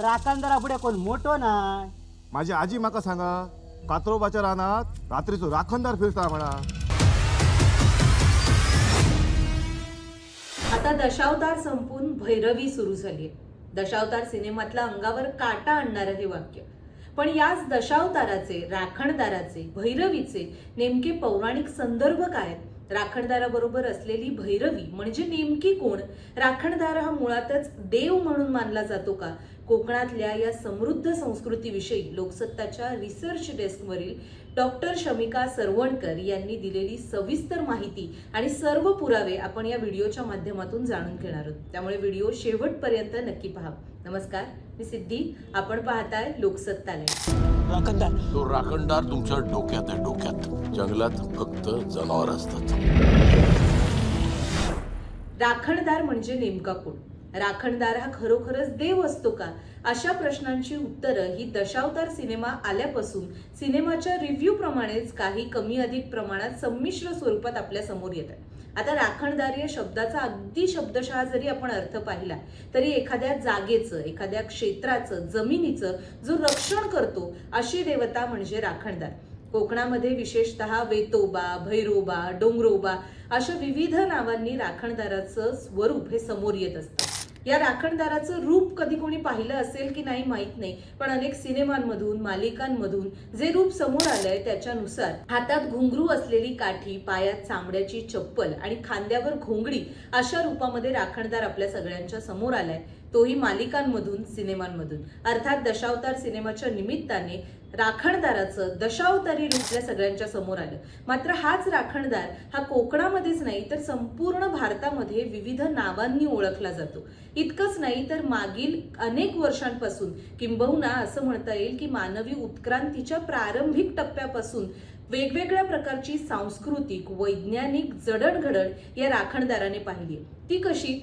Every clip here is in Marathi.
राखणदारा पुढे कोण मोठो नाय माझी आजी माका सांगा कात्रोबाच्या रानात रात्रीचो राखणदार फिरता म्हणा. आता दशावतार संपून भैरवी सुरू झाली दशावतार सिनेमातल्या अंगावर काटा आणणारं हे वाक्य. पण याच दशावताराचे राखणदाराचे भैरवीचे नेमके पौराणिक संदर्भ काय आहेत? राखणदाराबरोबर असलेली भैरवी म्हणजे नेमकी कोण? राखणदार हा मुळातच देव म्हणून मानला जातो का? कोकणातल्या या समृद्ध संस्कृतीविषयी लोकसत्ताच्या रिसर्च डेस्कवरील डॉक्टर शमिका सरवणकर यांनी दिलेली सविस्तर माहिती आणि सर्व पुरावे आपण या व्हिडिओच्या माध्यमातून जाणून घेणार आहोत. त्यामुळे व्हिडिओ शेवटपर्यंत नक्की पहा. नमस्कार मी सिद्धी. आपण पाहताय लोकसत्तालय. राखणदार. तो राखणदार तुमच्या डोक्यात आहे डोक्यात. जंगलात फक्त जनावर असतात. राखणदार म्हणजे नेमका कोण? राखणदार हा खरोखरच देव असतो का? अशा प्रश्नांची उत्तरं ही दशावतार सिनेमा आल्यापासून सिनेमाच्या रिव्ह्यू प्रमाणेच काही कमी अधिक प्रमाणात संमिश्र स्वरूपात आपल्यासमोर येत आहे. आता राखणदार या शब्दाचा अगदी शब्दशः जरी आपण अर्थ पाहिला तरी एखाद्या जागेचं एखाद्या क्षेत्राचं जमिनीचं जो रक्षण करतो अशी देवता म्हणजे राखणदार. कोकणामध्ये विशेषतः वेतोबा भैरोबा डोंगरोबा अशा विविध नावांनी राखणदाराचं स्वरूप हे समोर येत असतं. या राखणदाराचं रूप कधी कोणी पाहिलं असेल की नाही माहीत नाही. पण अनेक सिनेमांमधून मालिकांमधून जे रूप समोर आलंय त्याच्यानुसार हातात घुंगरू असलेली काठी पायात चामड्याची चप्पल आणि खांद्यावर घोंगडी अशा रूपामध्ये राखणदार आपल्या सगळ्यांच्या समोर आलाय. तोही मालिकांमधून सिनेमांमधून. अर्थात दशावतार सिनेमाच्या निमित्ताने राखणदाराचं दशावतारी रूप आपल्या सगळ्यांच्या समोर आलं. मात्र हाच राखणदार हा कोकणामध्येच नाही तर संपूर्ण भारतामध्ये विविध नावांनी ओळखला जातो. इतकंच नाही तर मागील अनेक वर्षांपासून किंबहुना असं म्हणता येईल की मानवी उत्क्रांतीच्या प्रारंभिक टप्प्यापासून वेगवेगळ्या प्रकारची सांस्कृतिक वैज्ञानिक जडणघडण या राखणदाराने पाहिली ती कशी?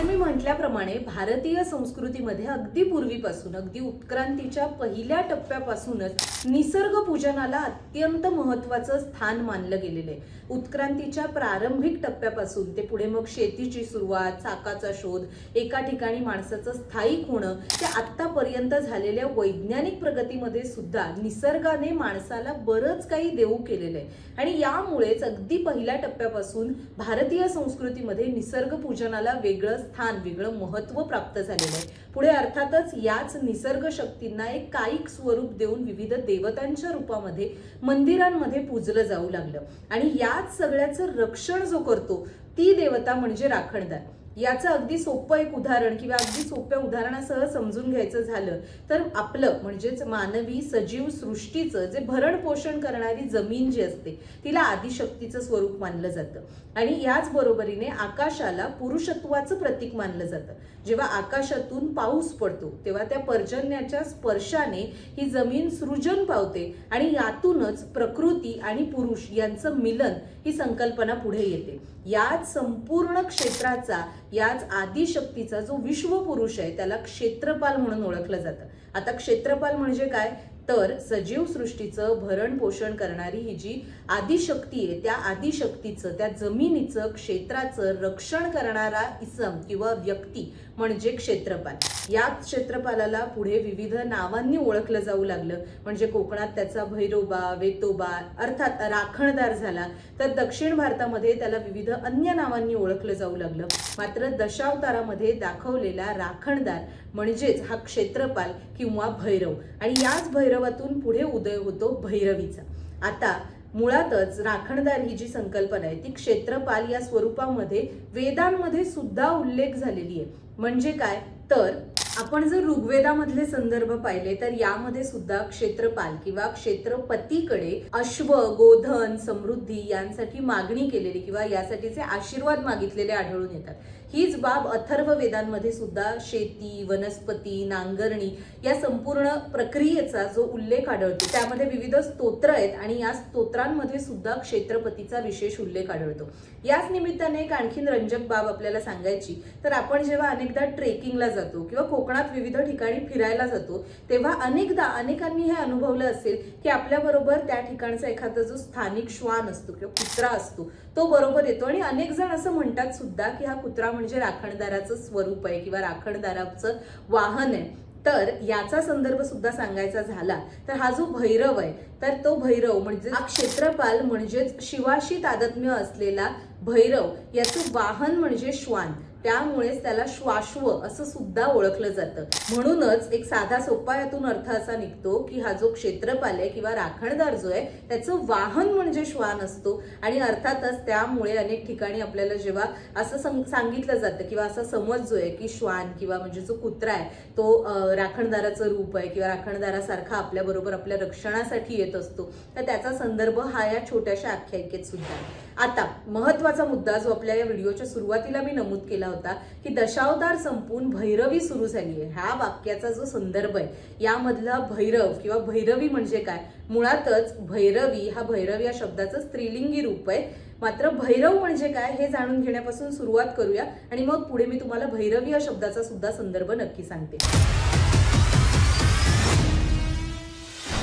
तर मी म्हटल्याप्रमाणे भारतीय संस्कृतीमध्ये अगदी पूर्वीपासून अगदी उत्क्रांतीच्या पहिल्या टप्प्यापासूनच निसर्ग पूजनाला अत्यंत महत्वाचं स्थान मानलं गेलेलं आहे. उत्क्रांतीच्या प्रारंभिक टप्प्यापासून ते पुढे मग शेतीची सुरुवात चाकाचा शोध एका ठिकाणी माणसाचं स्थायिक होणं ते आतापर्यंत झालेल्या वैज्ञानिक प्रगतीमध्ये सुद्धा निसर्गाने माणसाला बरंच काही देऊ केलेलं आहे. आणि यामुळेच अगदी पहिल्या टप्प्यापासून भारतीय संस्कृतीमध्ये निसर्ग पूजनाला वेगळं स्थान वेगळं महत्त्व प्राप्त झालेलं आहे. पुढे अर्थातच याच निसर्ग शक्तींना एक कायिक स्वरूप देऊन विविध देवतांच्या रूपामध्ये मंदिरांमध्ये पूजलं जाऊ लागलं. आणि याच सगळ्याचं रक्षण जो करतो ती देवता म्हणजे राखणदार. याचं अगदी सोपं एक उदाहरण किंवा अगदी सोप्या उदाहरणासह समजून घ्यायचं झालं तर आपलं म्हणजेच मानवी सजीव सृष्टीचं जे भरण पोषण करणारी जमीन जी असते तिला आदिशक्तीचं स्वरूप मानलं जातं. आणि याच बरोबरीने आकाशाला पुरुषत्वाचं प्रतीक मानलं जातं. जेव्हा आकाशातून पाऊस पडतो तेव्हा त्या पर्जन्याच्या स्पर्शाने ही जमीन सृजन पावते आणि यातूनच प्रकृती आणि पुरुष यांचं मिलन ही संकल्पना पुढे येते. याच संपूर्ण क्षेत्राचा याच आदिशक्तीचा जो विश्वपुरुष आहे त्याला क्षेत्रपाल म्हणून ओळखलं जातं. आता क्षेत्रपाल म्हणजे काय? तर सजीव सृष्टीचं भरण पोषण करणारी ही जी आदिशक्ती आहे त्या आदिशक्तीचं त्या जमिनीचं क्षेत्राचं रक्षण करणारा इसम किंवा व्यक्ती म्हणजे क्षेत्रपाल. या क्षेत्रपालाला पुढे विविध नावांनी ओळखलं जाऊ लागलं. म्हणजे कोकणात त्याचा भैरोबा वेतोबा अर्थात राखणदार झाला. तर दक्षिण भारतामध्ये त्याला विविध अन्य नावांनी ओळखलं जाऊ लागलं. मात्र दशावतारामध्ये दाखवलेला राखणदार म्हणजेच हा क्षेत्रपाल किंवा भैरव. आणि याच भैरवातून पुढे उदय होतो भैरवीचा. आता मुळातच राखणदार ही जी संकल्पना आहे ती क्षेत्रपाल या स्वरूपामध्ये वेदांमध्ये सुद्धा उल्लेख झालेली आहे. म्हणजे काय? तर आपण जर ऋग्वेदामधले संदर्भ पाहिले तर यामध्ये सुद्धा क्षेत्रपाल किंवा क्षेत्रपतीकडे अश्व गोधन समृद्धी यांसाठी मागणी केलेली किंवा यासाठीचे आशीर्वाद मागितलेले आढळून येतात. हीच बाब अथर्व वेदांमध्ये सुद्धा शेती वनस्पती नांगरणी या संपूर्ण प्रक्रियेचा जो उल्लेख आढळतो त्यामध्ये विविध स्तोत्र आहेत आणि या स्तोत्रांमध्ये सुद्धा क्षेत्रपतीचा विशेष उल्लेख आढळतो. याच निमित्ताने एक आणखीन रंजक बाब आपल्याला सांगायची तर आपण जेव्हा अनेकदा ट्रेकिंगला जातो किंवा कोकणात विविध ठिकाणी फिरायला जातो. तेव्हा अनेकदा अनेकांनी हे अनुभवलं असेल की आपल्याबरोबर त्या ठिकाणचा एखादा जो स्थानिक श्वान असतो किंवा कुत्रा असतो तो बरोबर येतो. आणि अनेक जण असं म्हणतात सुद्धा की हा कुत्रा म्हणजे राखणदाराचं स्वरूप आहे किंवा राखणदाराचं वाहन आहे. तर याचा संदर्भ सुद्धा सांगायचा झाला तर हा जो भैरव आहे तर तो भैरव म्हणजे हा क्षेत्रपाल म्हणजेच शिवाशी तादात्म्य असलेला भैरव याचं वाहन म्हणजे श्वान. त्यामुळेच त्याला श्वाश्व असं सुद्धा ओळखलं जातं. म्हणूनच एक साधा सोपा यातून अर्थ असा निघतो की हा जो क्षेत्रपाल आहे किंवा राखणदार जो आहे त्याचं वाहन म्हणजे श्वान असतो. आणि अर्थातच त्यामुळे अनेक ठिकाणी आपल्याला जेव्हा असं सांगितलं जातं किंवा असा समज जो आहे की श्वान किंवा म्हणजे जो कुत्रा आहे तो राखणदाराचं रूप आहे किंवा राखणदारासारखा आपल्याबरोबर आपल्या रक्षणासाठी येत असतो तर त्याचा संदर्भ हा या छोट्याशा आख्यायिकेत सुद्धा आहे. आता महत्त्वाचा मुद्दा जो आपल्या या व्हिडिओच्या सुरुवातीला मी नमूद केला होता की दशावतार संपून भैरवी सुरू झाली आहे. ह्या वाक्याचा जो संदर्भ आहे यामधला भैरव किंवा भैरवी म्हणजे काय? मुळातच भैरवी हा भैरव या शब्दाचं स्त्रीलिंगी रूप आहे. मात्र भैरव म्हणजे काय हे जाणून घेण्यापासून सुरुवात करूया आणि मग पुढे मी तुम्हाला भैरवी या शब्दाचा सुद्धा संदर्भ नक्की सांगते.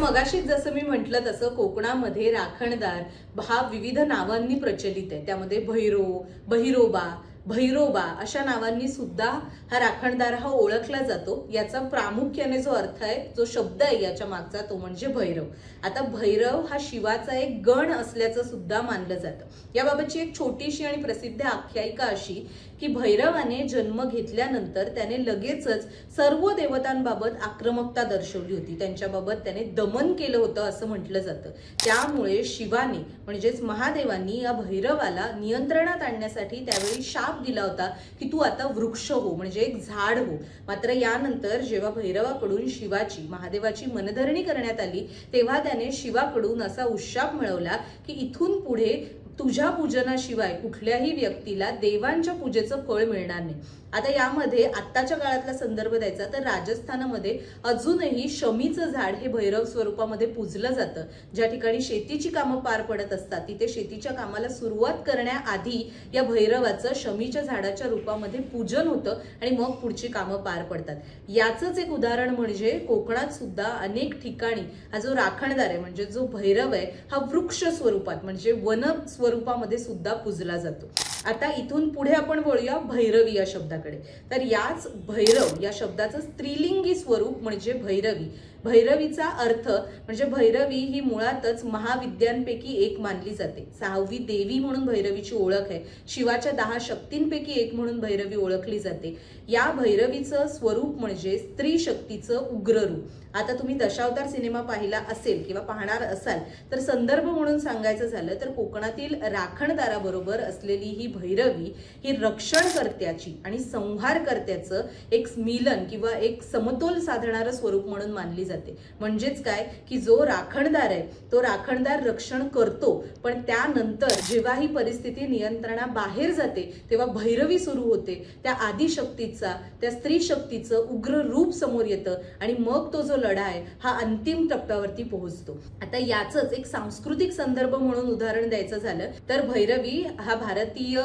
मगाशीच जसं मी म्हटलं तसं कोकणामध्ये राखणदार हा विविध नावांनी प्रचलित आहे. त्यामध्ये भैरो बहिरोबा भैरोबा अशा नावांनी सुद्धा हा राखणदार हा ओळखला जातो. याचा प्रामुख्याने जो अर्थ आहे जो शब्द आहे याच्या मागचा तो म्हणजे भैरव. आता भैरव हा शिवाचा एक गण असल्याचं सुद्धा मानलं जातं. याबाबतची एक छोटीशी आणि प्रसिद्ध आख्यायिका अशी की भैरवाने जन्म घेतल्यानंतर त्याने लगेचच सर्व देवतांबाबत आक्रमकता दर्शवली होती. त्यांच्याबाबत त्याने दमन केलं होतं असं म्हटलं जातं. त्यामुळे शिवाने म्हणजेच महादेवांनी या भैरवाला नियंत्रणात आणण्यासाठी त्यावेळी शाप दिला होता की तू आता वृक्ष हो म्हणजे एक झाड हो. मात्र यानंतर जेव्हा भैरवाकडून शिवाची महादेवाची मनधरणी करण्यात आली तेव्हा त्याने शिवाकडून असा उशाप मिळवला की इथून पुढे तुझ्या पूजनाशिवाय कुठल्याही व्यक्तीला देवांच्या पूजेचं फळ मिळणार नाही. आता यामध्ये आत्ताच्या काळातला संदर्भ द्यायचा तर राजस्थानामध्ये अजूनही शमीचं झाड हे भैरव स्वरूपामध्ये पूजलं जातं. ज्या ठिकाणी शेतीची कामं पार पडत असतात तिथे शेतीच्या कामाला सुरुवात करण्याआधी या भैरवाचं शमीच्या झाडाच्या रूपामध्ये पूजन होतं आणि मग पुढची कामं पार पडतात. याचंच एक उदाहरण म्हणजे कोकणात सुद्धा अनेक ठिकाणी हा जो राखणदार आहे म्हणजे जो भैरव आहे हा वृक्ष स्वरूपात म्हणजे वन स्वरूपामध्ये सुद्धा पूजला जातो. आता इथून पुढे आपण वळूया भैरवी या शब्दाकडे. तर याच भैरव या शब्दाचं स्त्रीलिंगी स्वरूप म्हणजे भैरवी. भैरवीचा अर्थ म्हणजे भैरवी ही मुळातच महाविद्यांपैकी एक मानली जाते. सहावी देवी म्हणून भैरवीची ओळख आहे. शिवाच्या दहा शक्तींपैकी एक म्हणून भैरवी ओळखली जाते. या भैरवीचं स्वरूप म्हणजे स्त्री शक्तीचं उग्र रूप. आता तुम्ही दशावतार सिनेमा पाहिला असेल किंवा पाहणार असाल तर संदर्भ म्हणून सांगायचं झालं तर कोकणातील राखणदाराबरोबर असलेली ही भैरवी ही रक्षणकर्त्याची आणि संहारकर्त्याचं एक मिलन किंवा एक समतोल साधणारं स्वरूप म्हणून मानली जाते. म्हणजेच काय? की जो राखणदार आहे तो राखणदार रक्षण करतो पण त्यानंतर जेव्हा ही परिस्थिती नियंत्रणाबाहेर जाते तेव्हा भैरवी सुरू होते. त्या आदिशक्तीचा त्या स्त्री शक्तीचं उग्र रूप समोर येतं आणि मग तो जो लढा आहे हा अंतिम टप्प्यावरती पोहोचतो. आता याचंच एक सांस्कृतिक संदर्भ म्हणून उदाहरण द्यायचं झालं तर भैरवी हा भारतीय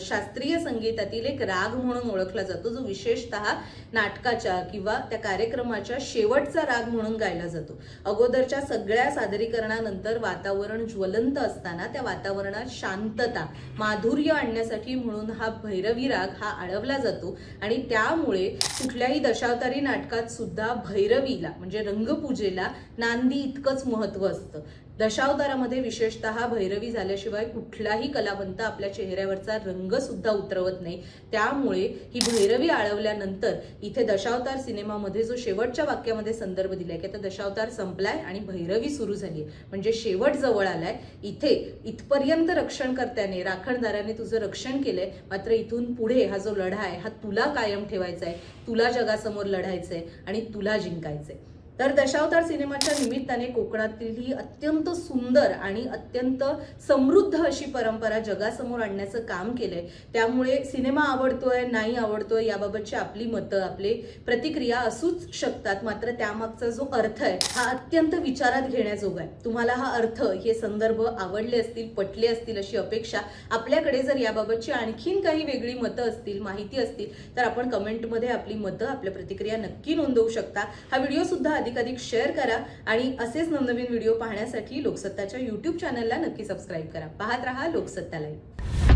शास्त्रीय संगीतातील एक राग म्हणून ओळखला जातो जो विशेषतः नाटकाच्या किंवा त्या कार्यक्रमाच्या शेवटचा राग म्हणून गायला जातो. अगोदरच्या सगळ्या सादरीकरणानंतर वातावरण ज्वलंत असताना त्या वातावरणात शांतता माधुर्य आणण्यासाठी म्हणून हा भैरवी राग हा आळवला जातो. आणि त्यामुळे कुठल्याही दशावतारी नाटकात सुद्धा भैरवीला म्हणजे रंगपूजेला नांदी इतकंच महत्त्व असतं. दशावतारामध्ये विशेषतः भैरवी झाल्याशिवाय कुठलाही कलावंत आपल्या चेहऱ्यावरचा रंग सुद्धा उतरवत नाही. त्यामुळे ही भैरवी आळवल्यानंतर इथे दशावतार सिनेमामध्ये जो शेवटच्या वाक्यामध्ये संदर्भ दिलाय की आता दशावतार संपलाय आणि भैरवी सुरू झाली म्हणजे शेवट जवळ आलाय. इथे इथपर्यंत रक्षणकर्त्याने राखणदाराने तुझं रक्षण केलंय. मात्र इथून पुढे हा जो लढा आहे हा तुला कायम ठेवायचा आहे तुला जगासमोर लढायचंय आणि तुला जिंकायचंय. तर दशावतार सिनेमाच्या निमित्ताने कोकणातील ही अत्यंत सुंदर आणि अत्यंत समृद्ध अशी परंपरा जगासमोर आणण्याचं काम केलंय. त्यामुळे सिनेमा आवडतोय नाही आवडतोय याबाबतची आपली मतं आपले प्रतिक्रिया असूच शकतात. मात्र त्यामागचा जो अर्थ आहे हा अत्यंत विचारात घेण्याजोगा आहे. तुम्हाला हा अर्थ हे संदर्भ आवडले असतील पटले असतील अशी अपेक्षा आपल्याकडे जर याबाबतची आणखीन काही वेगळी मतं असतील माहिती असतील तर आपण कमेंटमध्ये आपली मतं आपल्या प्रतिक्रिया नक्की नोंदवू शकता. हा व्हिडिओ सुद्धा अधिकाधिक शेअर करा आणि असेच नवनवीन व्हिडिओ पाहण्यासाठी लोकसत्ताच्या युट्यूब चॅनलला नक्की सबस्क्राईब करा. पाहत रहा लोकसत्ता लाईव्ह